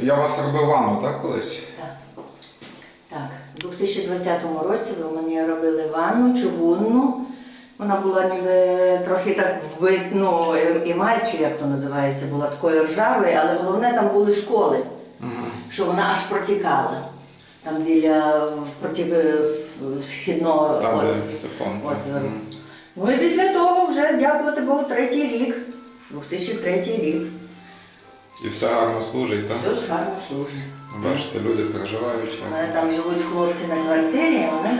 Я вас робив ванну, так, колись? Так. Так, у 2020 році ви мені робили ванну чугунну. Вона була ніби трохи так вбит, ну, емаль, чи як то називається, була такою ржавою, але головне там були сколи, що вона аж протікала. Там біля проти, в- східного. Там, от. де сифон. От, е, Мгм. Ну і після того вже, дякувати Богу, третій рік. 2003 рік. І все гарно служить, так? Все ж гарно служить. Бачите, люди переживають. У як- мене там живуть хлопці на квартирі, вони.